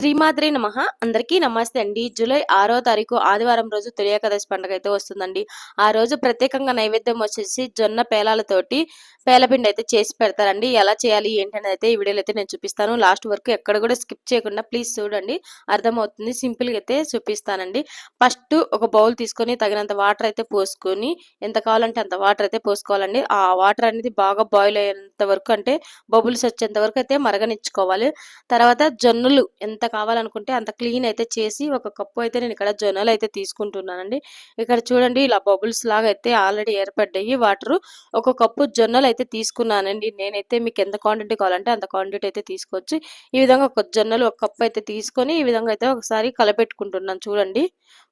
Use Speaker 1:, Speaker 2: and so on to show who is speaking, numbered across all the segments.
Speaker 1: శ్రీమాద్రి నమః. అందరికీ నమస్తే అండి. జూలై ఆరో తారీఖు ఆదివారం రోజు తొలి ఏకాదశి పండుగ అయితే వస్తుందండి. ఆ రోజు ప్రత్యేకంగా నైవేద్యం వచ్చేసి జొన్న పేలాలతోటి పేలపిండి అయితే చేసి పెడతారండి. ఎలా చేయాలి ఏంటనేది అయితే ఈ వీడియోలో అయితే నేను చూపిస్తాను. లాస్ట్ వరకు ఎక్కడ కూడా స్కిప్ చేయకుండా ప్లీజ్ చూడండి. అర్థమవుతుంది. సింపుల్గా అయితే చూపిస్తానండి. ఫస్ట్ ఒక బౌల్ తీసుకొని తగినంత వాటర్ అయితే పోసుకొని ఎంత కావాలంటే అంత వాటర్ అయితే పోసుకోవాలండి. ఆ వాటర్ అనేది బాగా బాయిల్ అయ్యేంత వరకు అంటే బబుల్స్ వచ్చేంత వరకు అయితే మరగనిచ్చుకోవాలి. తర్వాత జొన్నలు ఎంత కావాలనుకుంటే అంత క్లీన్ అయితే చేసి ఒక కప్పు అయితే నేను ఇక్కడ జొన్నలు అయితే తీసుకుంటున్నానండి. ఇక్కడ చూడండి ఇలా బబుల్స్ లాగా అయితే ఆల్రెడీ ఏర్పడ్డాయి. వాటర్ ఒక కప్పు జొన్నలు అయితే తీసుకున్నానండి. నేనైతే మీకు ఎంత క్వాంటిటీ కావాలంటే అంత క్వాంటిటీ అయితే తీసుకోవచ్చు. ఈ విధంగా ఒక జొన్నలు ఒక కప్పు అయితే తీసుకొని ఈ విధంగా అయితే ఒకసారి కలపెట్టుకుంటున్నాను చూడండి.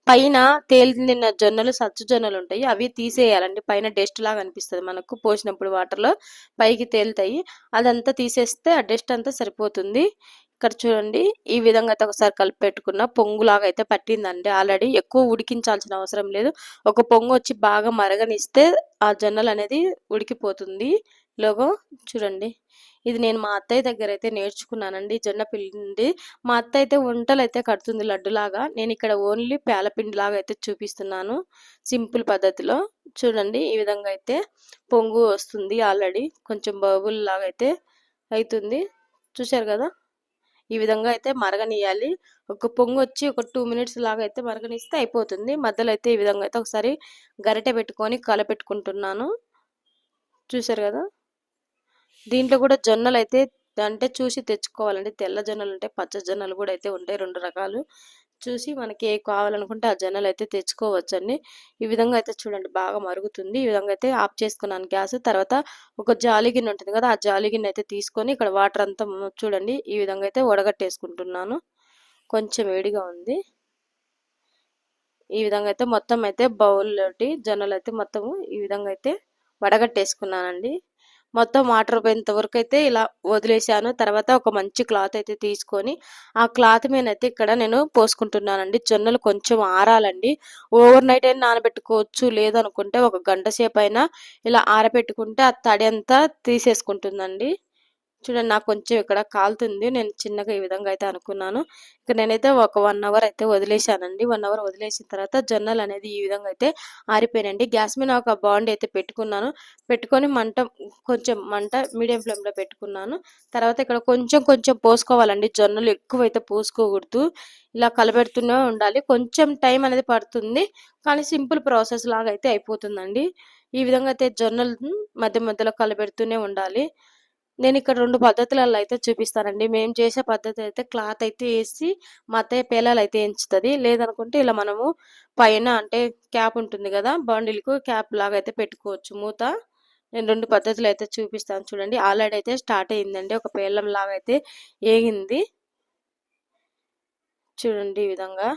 Speaker 1: పైన తేలిన జొన్నలు సచ్చు జొన్నలు ఉంటాయి. అవి తీసేయాలండి. పైన డస్ట్ లాగా అనిపిస్తుంది మనకు పోసినప్పుడు వాటర్లో. పైకి తేలుతాయి. అదంతా తీసేస్తే ఆ డస్ట్ అంతా సరిపోతుంది. ఇక్కడ చూడండి ఈ విధంగా అయితే ఒకసారి కలిపి పెట్టుకున్న పొంగులాగా అయితే పట్టిందండి. ఆల్రెడీ ఎక్కువ ఉడికించాల్సిన అవసరం లేదు. ఒక పొంగు వచ్చి బాగా మరగనిస్తే ఆ జొన్నలు అనేది ఉడికిపోతుంది. లోగో చూడండి. ఇది నేను మా అత్తయ్య దగ్గర అయితే నేర్చుకున్నానండి జొన్న పిండి. మా అత్త అయితే వంటలు అయితే కడుతుంది లడ్డులాగా. నేను ఇక్కడ ఓన్లీ పేలపిండి లాగా అయితే చూపిస్తున్నాను సింపుల్ పద్ధతిలో. చూడండి ఈ విధంగా అయితే పొంగు వస్తుంది. ఆల్రెడీ కొంచెం బబుల్ లాగా అయితే అవుతుంది చూశారు కదా? ఈ విధంగా అయితే మరగనియాలి ఒక పొంగు వచ్చి ఒక టూ మినిట్స్ లాగా అయితే మరగనిస్తే అయిపోతుంది. మధ్యలో అయితే ఈ విధంగా అయితే ఒకసారి గరిటె పెట్టుకొని కలపెట్టుకుంటున్నాను చూసారు కదా? దీంట్లో కూడా జొన్నలు అయితే అంటే చూసి తెచ్చుకోవాలండి. తెల్ల జొన్నలు ఉంటాయి పచ్చ జొన్నలు కూడా అయితే ఉంటాయి రెండు రకాలు. చూసి మనకి ఏ కావాలనుకుంటే ఆ జొన్నలు అయితే తెచ్చుకోవచ్చండి. ఈ విధంగా అయితే చూడండి బాగా మరుగుతుంది. ఈ విధంగా అయితే ఆఫ్ చేసుకున్నాను గ్యాస్. తర్వాత ఒక జాలి గిన్నె ఉంటుంది కదా ఆ జాలి గిన్నె అయితే తీసుకొని ఇక్కడ వాటర్ అంతా చూడండి ఈ విధంగా అయితే వడగట్టేసుకుంటున్నాను. కొంచెం వేడిగా ఉంది. ఈ విధంగా అయితే మొత్తం అయితే బౌల్లోటి జొన్నలు అయితే మొత్తము ఈ విధంగా అయితే వడగట్టేసుకున్నానండి. మొత్తం వాటర్ పోయేంత వరకు అయితే ఇలా వదిలేసాను తర్వాత ఒక మంచి క్లాత్ అయితే తీసుకొని ఆ క్లాత్ మీద అయితే ఇక్కడ నేను పోసుకుంటున్నానండి. జొన్నలు కొంచెం ఆరాలండి. ఓవర్ నైట్ అయినా నానబెట్టుకోవచ్చు లేదనుకుంటే ఒక గంట సేపు అయినా ఇలా ఆరబెట్టుకుంటే ఆ తడి అంతా తీసేసుకుంటుందండి. చూడండి నాకు కొంచెం ఇక్కడ కాలుతుంది. నేను చిన్నగా ఈ విధంగా అయితే అనుకున్నాను. ఇక్కడ నేనైతే ఒక వన్ అవర్ అయితే వదిలేశానండి. వన్ అవర్ వదిలేసిన తర్వాత జొన్నలు అనేది ఈ విధంగా అయితే ఆరిపోయినండి గ్యాస్ మీద ఒక బాండ్ అయితే పెట్టుకున్నాను. పెట్టుకొని మంట కొంచెం మంట మీడియం ఫ్లేమ్లో పెట్టుకున్నాను. తర్వాత ఇక్కడ కొంచెం కొంచెం పోసుకోవాలండి. జొన్నలు ఎక్కువైతే పోసుకోకూడదు. ఇలా కలబెడుతూనే ఉండాలి. కొంచెం టైం అనేది పడుతుంది. కానీ సింపుల్ ప్రాసెస్ లాగా అయితే అయిపోతుందండి. ఈ విధంగా అయితే జొన్నలు మధ్య మధ్యలో కలబెడుతూనే ఉండాలి. నేను ఇక్కడ రెండు పద్ధతులలో అయితే చూపిస్తానండి. మేము చేసే పద్ధతి అయితే క్లాత్ అయితే వేసి మా పేలాలు అయితే ఎంచుతుంది. లేదనుకుంటే ఇలా మనము పైన అంటే క్యాప్ ఉంటుంది కదా బండిల్కు క్యాప్ లాగా అయితే పెట్టుకోవచ్చు మూత. నేను రెండు పద్ధతులు అయితే చూపిస్తాను చూడండి. ఆల్రెడీ అయితే స్టార్ట్ అయిందండి. ఒక పేలం లాగా అయితే ఏగింది. చూడండి ఈ విధంగా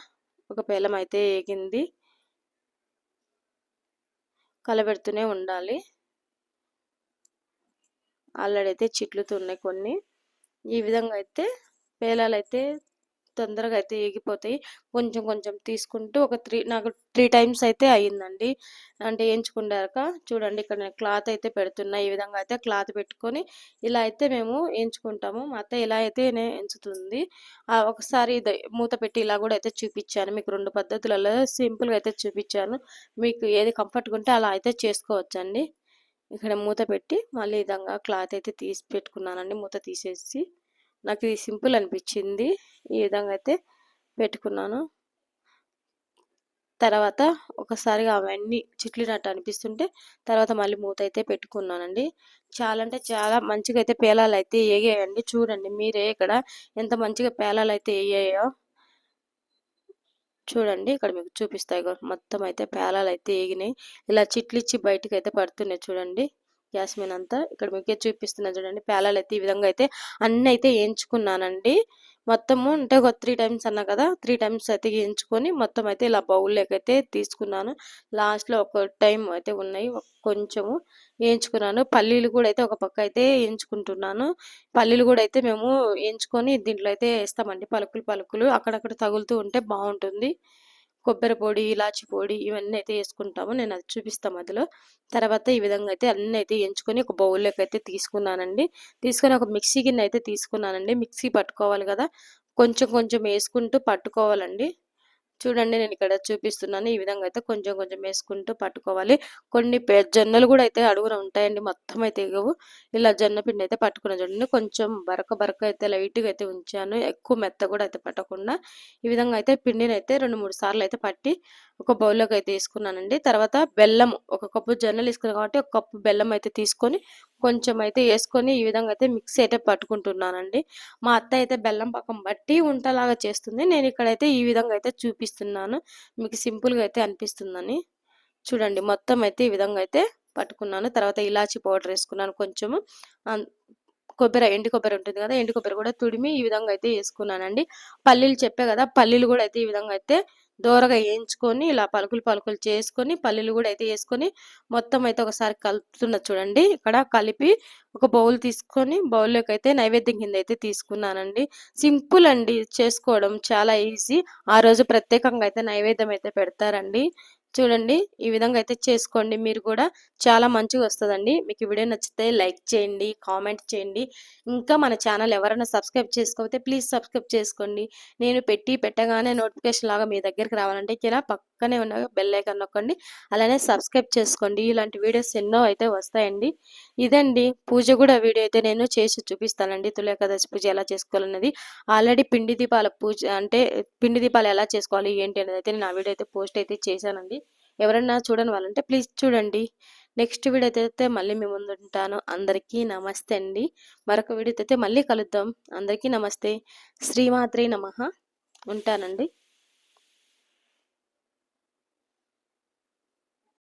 Speaker 1: ఒక పేలం అయితే ఏగింది. కలబెడుతూనే ఉండాలి. ఆల్రెడీ అయితే చిట్లుతున్నాయి కొన్ని. ఈ విధంగా అయితే పేలాలు అయితే తొందరగా అయితే ఏగిపోతాయి. కొంచెం కొంచెం తీసుకుంటూ ఒక త్రీ నాకు త్రీ టైమ్స్ అయితే అయ్యిందండి. అంటే వేయించుకున్నాక చూడండి ఇక్కడ నేను క్లాత్ అయితే పెడుతున్నా. ఈ విధంగా అయితే క్లాత్ పెట్టుకొని ఇలా అయితే మేము ఎంచుకుంటాము. మా అత్త ఇలా అయితే ఎంచుతుంది. ఒకసారి మూత పెట్టి ఇలా కూడా అయితే చూపించాను. మీకు రెండు పద్ధతులలో సింపుల్గా అయితే చూపించాను. మీకు ఏది కంఫర్ట్గా ఉంటే అలా అయితే చేసుకోవచ్చండి. ఇక్కడ మూత పెట్టి మళ్ళీ విధంగా క్లాత్ అయితే తీసి పెట్టుకున్నానండి. మూత తీసేసి నాకు ఇది సింపుల్ అనిపించింది. ఈ విధంగా అయితే పెట్టుకున్నాను. తర్వాత ఒకసారిగా అవన్నీ చిట్లినట్టు అనిపిస్తుంటే తర్వాత మళ్ళీ మూత అయితే పెట్టుకున్నానండి. చాలా అంటే చాలా మంచిగా అయితే పేలాలు అయితే వేగాయండి చూడండి మీరే ఇక్కడ ఎంత మంచిగా పేలాలు అయితే వేయాయో చూడండి ఇక్కడ మీకు చూపిస్తాయి మొత్తం అయితే పేలాలు అయితే ఏగినాయి. ఇలా చిట్లిచ్చి బయటకు అయితే పడుతున్నాయి చూడండి. గ్యాస్ అంతా ఇక్కడ మీకే చూపిస్తున్నాను చూడండి. పేలాలు అయితే ఈ విధంగా అయితే అన్ని అయితే వేయించుకున్నానండి మొత్తము అంటే ఒక త్రీ టైమ్స్ అన్నా కదా త్రీ టైమ్స్ అయితే వేయించుకొని మొత్తం అయితే ఇలా బౌల్లోకైతే తీసుకున్నాను. లాస్ట్లో ఒక టైం అయితే ఉన్నాయి కొంచెము వేయించుకున్నాను పల్లీలు కూడా అయితే ఒక పక్క అయితే వేయించుకుంటున్నాను పల్లీలు కూడా అయితే మేము వేయించుకొని దీంట్లో అయితే వేస్తామండి. పలుకులు పలుకులు అక్కడక్కడ తగులుతూ ఉంటే బాగుంటుంది. కొబ్బరి పొడి ఇలాచి పొడి ఇవన్నీ అయితే వేసుకుంటాము. నేను అది చూపిస్తాము అందులో తర్వాత ఈ విధంగా అయితే అన్నీ అయితే ఎంచుకొని ఒక బౌల్లోకి అయితే తీసుకున్నానండి. తీసుకొని ఒక మిక్సీ గిన్నె అయితే తీసుకున్నానండి. మిక్సీ పట్టుకోవాలి కదా. కొంచెం కొంచెం వేసుకుంటూ పట్టుకోవాలండి. చూడండి నేను ఇక్కడ చూపిస్తున్నాను. ఈ విధంగా అయితే కొంచెం కొంచెం వేసుకుంటూ పట్టుకోవాలి. కొన్ని జొన్నలు కూడా అయితే అడుగున ఉంటాయండి. మొత్తం అయితే ఎగవు. ఇలా జొన్న పిండి అయితే పట్టుకున్న చూడండి. కొంచెం బరక బరక అయితే లైట్గా అయితే ఉంచాను. ఎక్కువ మెత్త కూడా అయితే పట్టకుండా. ఈ విధంగా అయితే పిండిని అయితే రెండు మూడు సార్లు అయితే పట్టి ఒక బౌల్లోకి అయితే తీసుకున్నానండి. తర్వాత బెల్లం ఒక కప్పు జొన్నలు తీసుకున్నాను కాబట్టి ఒక కప్పు బెల్లం అయితే తీసుకొని కొంచెం అయితే వేసుకొని ఈ విధంగా అయితే మిక్సీ అయితే పట్టుకుంటున్నానండి. మా అత్త అయితే బెల్లం పక్కన బట్టి ఉంటలాగా చేస్తుంది. నేను ఇక్కడైతే ఈ విధంగా అయితే చూపిస్తున్నాను. మీకు సింపుల్గా అయితే అనిపిస్తుందని. చూడండి మొత్తం అయితే ఈ విధంగా అయితే పట్టుకున్నాను. తర్వాత ఇలాచి పౌడర్ వేసుకున్నాను కొంచెము. కొబ్బరి ఎండు కొబ్బరి ఉంటుంది కదా ఎండు కొబ్బరి కూడా తుడిమి ఈ విధంగా అయితే వేసుకున్నానండి. పల్లీలు చెప్పే కదా పల్లీలు కూడా అయితే ఈ విధంగా అయితే దోరగా వేయించుకొని ఇలా పలుకులు పలుకులు చేసుకొని పల్లీలు కూడా అయితే వేసుకొని మొత్తం అయితే ఒకసారి కలుపుతున్న చూడండి. ఇక్కడ కలిపి ఒక బౌల్ తీసుకొని బౌల్లోకి అయితే నైవేద్యం కింద అయితే తీసుకున్నానండి. సింపుల్ అండి చేసుకోవడం చాలా ఈజీ. ఆ రోజు ప్రత్యేకంగా అయితే నైవేద్యం అయితే పెడతారండి. చూడండి ఈ విధంగా అయితే చేసుకోండి. మీరు కూడా చాలా మంచిగా వస్తుందండి. మీకు వీడియో నచ్చితే లైక్ చేయండి కామెంట్ చేయండి. ఇంకా మన ఛానల్ ఎవరైనా సబ్స్క్రైబ్ చేసుకోకపోతే ప్లీజ్ సబ్స్క్రైబ్ చేసుకోండి. నేను పెట్టి పెట్టగానే నోటిఫికేషన్ లాగా మీ దగ్గరికి రావాలంటే ఇలా పక్కనే ఉన్న బెల్ ఐకాన్ నొక్కండి. అలానే సబ్స్క్రైబ్ చేసుకోండి. ఇలాంటి వీడియోస్ ఎన్నో అయితే వస్తాయండి. ఇదండి పూజ కూడా వీడియో అయితే నేను చేసి చూపిస్తానండి. తుల ఏకాదశి పూజ ఎలా చేసుకోవాలన్నది. ఆల్రెడీ పిండి దీపాల పూజ అంటే పిండి దీపాలు ఎలా చేసుకోవాలి ఏంటి అనేది అయితే నేను ఆ వీడియో అయితే పోస్ట్ అయితే చేశానండి. ఎవరైనా చూడని వాళ్ళంటే ప్లీజ్ చూడండి. నెక్స్ట్ వీడియో అయితే మళ్ళీ మీ ముందు ఉంటాను. అందరికీ నమస్తే అండి. మరొక వీడియో అయితే మళ్ళీ కలుద్దాం. అందరికీ నమస్తే. శ్రీమాత్రి నమ. ఉంటానండి.